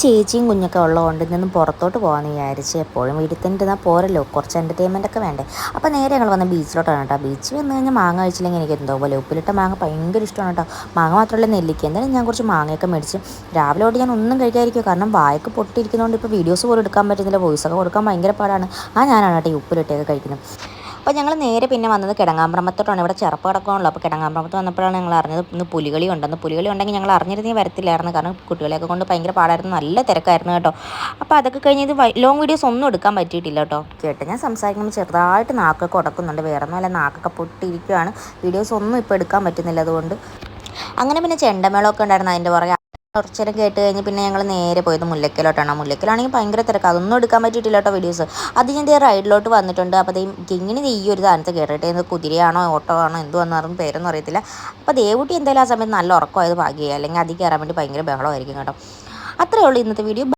ചേച്ചിയും കുഞ്ഞൊക്കെ ഉള്ളതുകൊണ്ട് ഇന്നൊന്നും പുറത്തോട്ട് പോകാമെന്ന് വിചാരിച്ച് എപ്പോഴും വീട്ടിൽ തന്നെ ഇരുന്നാൽ പോരല്ലോ. കുറച്ച് എന്റർടൈൻമെന്റ് ഒക്കെ വേണ്ടേ. അപ്പോൾ നേരെ ഞങ്ങൾ വന്ന ബീച്ചിലോട്ടാണ് കേട്ടോ. ബീച്ച് വന്ന് കഴിഞ്ഞാൽ മാങ്ങ കഴിച്ചില്ലെങ്കിൽ എനിക്ക് എന്തോ പോലെ. ഉപ്പിലിട്ട മാങ്ങ ഭയങ്കര ഇഷ്ടമാണ് കേട്ടോ. മാങ്ങ മാത്രമല്ല നെല്ലിക്ക. എന്തായാലും ഞാൻ കുറച്ച് മാങ്ങയൊക്കെ മേടിച്ച് രാവിലെ തൊട്ട് ഞാൻ ഒന്നും കഴിക്കാതിരിക്കും കാരണം വായൊക്കെ പൊട്ടിയിരിക്കുന്നതുകൊണ്ട് ഇപ്പോൾ വീഡിയോസ് പോലും എടുക്കാൻ പറ്റുന്നില്ല. വോയിസ് ഒക്കെ കൊടുക്കാൻ ഭയങ്കര പാടാണ്. ആ ഞാനാണ് കേട്ടോ ഈ ഉപ്പിലിട്ടൊക്കെ കഴിക്കുന്നത്. അപ്പോൾ ഞങ്ങൾ നേരെ പിന്നെ വന്നത് കിടങ്ങാമ്പ്രമത്തോട്ടാണ്. ഇവിടെ ചെറുപ്പം കിടക്കണമല്ലോ അപ്പോൾ കിടങ്ങാമ്പ്രമത്ത് വന്നപ്പോഴാണ് ഞങ്ങൾ അറിഞ്ഞത് ഇന്ന് പുലികളി ഉണ്ടെന്ന് പുലികളി ഉണ്ടെങ്കിൽ ഞങ്ങൾ അറിഞ്ഞിരുന്നേ വരത്തില്ലായിരുന്നു. കാരണം കുട്ടികളെയൊക്കെ കൊണ്ട് ഭയങ്കര പാടായിരുന്നു. നല്ല തിരക്കായിരുന്നു കേട്ടോ. അപ്പോൾ അതൊക്കെ കഴിഞ്ഞ് ഇത് ലോങ് വീഡിയോസ് ഒന്നും എടുക്കാൻ പറ്റിയിട്ടില്ല കേട്ടോ. കേട്ടോ ഞാൻ സംസാരിക്കുമ്പോൾ ചെറുതായിട്ട് നാക്കൊക്കെ ഉടക്കുന്നുണ്ട്. വേറെ ഒന്നുമല്ല നാക്കൊക്കെ പൊട്ടിയിരിക്കുകയാണ് വീഡിയോസ് ഒന്നും ഇപ്പോൾ എടുക്കാൻ പറ്റുന്നില്ല അതുകൊണ്ട്. അങ്ങനെ പിന്നെ ചെണ്ടമേളമൊക്കെ ഉണ്ടായിരുന്നു അതിന്റെ പുറകെ. കുറച്ച് കേട്ട് കഴിഞ്ഞ് പിന്നെ ഞങ്ങൾ നേരെ പോയത് മുല്ലക്കലോട്ടാണ് മുല്ലക്കലാണെങ്കിൽ ഭയങ്കര തിരക്ക്. അതൊന്നും എടുക്കാൻ പറ്റിയിട്ടില്ല കേട്ടോ വീഡിയോസ് അത് ഞാൻ റൈഡിലോട്ട് വന്നിട്ടുണ്ട്. അപ്പോൾ അതേ ഇങ്ങനെ ഈ ഒരു സ്ഥാനത്ത് കയറിയിട്ട് ഇത് കുതിരയാണോ ഓട്ടോ ആണോ എന്തുവാന്ന് പറഞ്ഞ പേരൊന്നും അറിയത്തില്ല. അപ്പോൾ ദേവുട്ടി എന്തായാലും ആ സമയത്ത് നല്ല ഉറക്കമായത് ഭാഗ്യമായി അല്ലെങ്കിൽ അതിൽ കയറാൻ വേണ്ടി ഭയങ്കര ബഹളമായിരിക്കും കേട്ടോ. അത്രയേ ഉള്ളൂ ഇന്നത്തെ വീഡിയോ